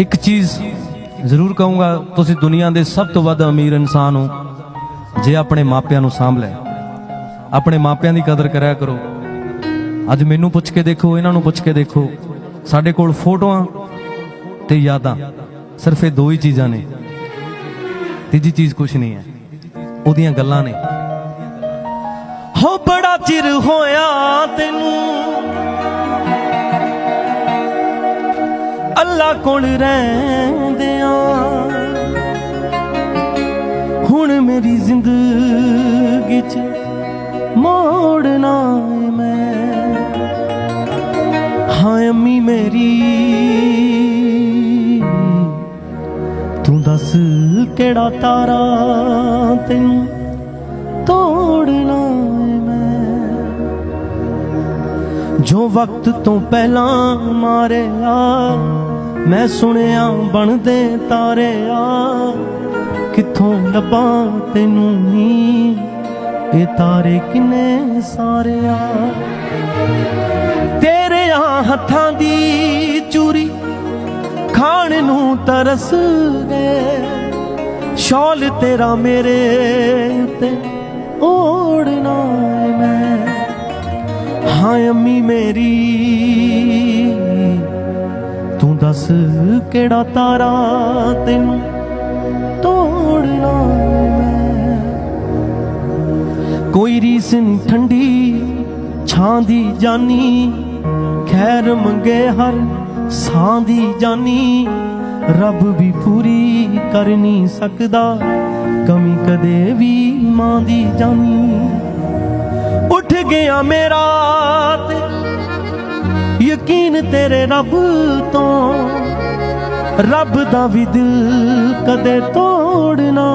ਇੱਕ ਚੀਜ਼ ਜ਼ਰੂਰ ਕਹੂੰਗਾ, ਤੁਸੀਂ ਦੁਨੀਆ ਦੇ ਸਭ ਤੋਂ ਵੱਧ ਅਮੀਰ ਇਨਸਾਨ ਹੋ। ਜੇ ਆਪਣੇ ਮਾਪਿਆਂ ਨੂੰ ਸਾਂਭ ਲੈ, ਆਪਣੇ ਮਾਪਿਆਂ ਦੀ ਕਦਰ ਕਰਿਆ ਕਰੋ। ਅੱਜ ਮੈਨੂੰ ਪੁੱਛ ਕੇ ਦੇਖੋ, ਇਹਨਾਂ ਨੂੰ ਪੁੱਛ ਕੇ ਦੇਖੋ। ਸਾਡੇ ਕੋਲ ਫੋਟੋਆਂ ਤੇ ਯਾਦਾਂ ਸਿਰਫ ਇਹ ਦੋ ਹੀ ਚੀਜ਼ਾਂ ਨੇ। ਤੀਜੀ ਚੀਜ਼ ਕੁਝ ਨਹੀਂ ਹੈ, ਉਹਦੀਆਂ ਗੱਲਾਂ ਨੇ। ਹੋ ਬੜਾ ਚਿਰ ਹੋਇਆ ਤੈਨੂੰ ਅੱਲਾ ਕੋਲ ਰਹਿੰਦਿਆਂ। ਹੁਣ ਮੇਰੀ ਜ਼ਿੰਦਗੀ ਚ ਮੋੜਨਾ ਮੈਂ। ਹਾਂ ਅੰਮੀ ਮੇਰੀ, ਤੂੰ ਦੱਸ ਕਿਹੜਾ ਤਾਰਾ ਤੈਨੂੰ ਤੋੜਨਾ ਮੈਂ? ਜੋ ਵਕਤ ਤੋਂ ਪਹਿਲਾਂ ਮਾਰਿਆ ਮੈਂ ਸੁਣਿਆ ਬਣਦੇ ਤਾਰੇ ਆ। ਕਿੱਥੋਂ ਲੱਭਾਂ ਤੈਨੂੰ ਨੀ? ਇਹ ਤਾਰੇ ਕਿੰਨੇ ਸਾਰੇ ਆ। ਤੇਰੇ ਆ ਹੱਥਾਂ ਦੀ ਚੂਰੀ ਖਾਣ ਨੂੰ ਤਰਸ ਗਏ। ਸ਼ੌਲ ਤੇਰਾ ਮੇਰੇ ਉੱਤੇ ਓੜਨਾ ਮੈਂ। ਹਾਂ, ਅੰਮੀ ਮੇਰੀ ਕਿਹੜਾ ਤਾਰਾ ਤੈਨੂੰ ਤੋੜਨਾ ਮੈਂ? ਕੋਈ ਰੀਸ ਨਹੀਂ ਠੰਡੀ, ਛਾਂ ਦੀ ਜਾਨੀ। ਖੈਰ ਮੰਗੇ ਹਰ ਸਾਂ ਦੀ ਜਾਨੀ। ਰੱਬ ਵੀ ਪੂਰੀ ਕਰ ਨਹੀਂ ਸਕਦਾ, ਕਮੀ ਕਦੇ ਵੀ ਮਾਂ ਦੀ ਜਾਨੀ। ਉੱਠ ਗਿਆ ਮੇਰਾ ਤੇ ਯਕੀਨ ਤੇਰੇ ਰੱਬ ਤੋਂ। ਰੱਬ ਦਾ ਵੀ ਦਿਲ ਕਦੇ ਤੋੜਨਾ।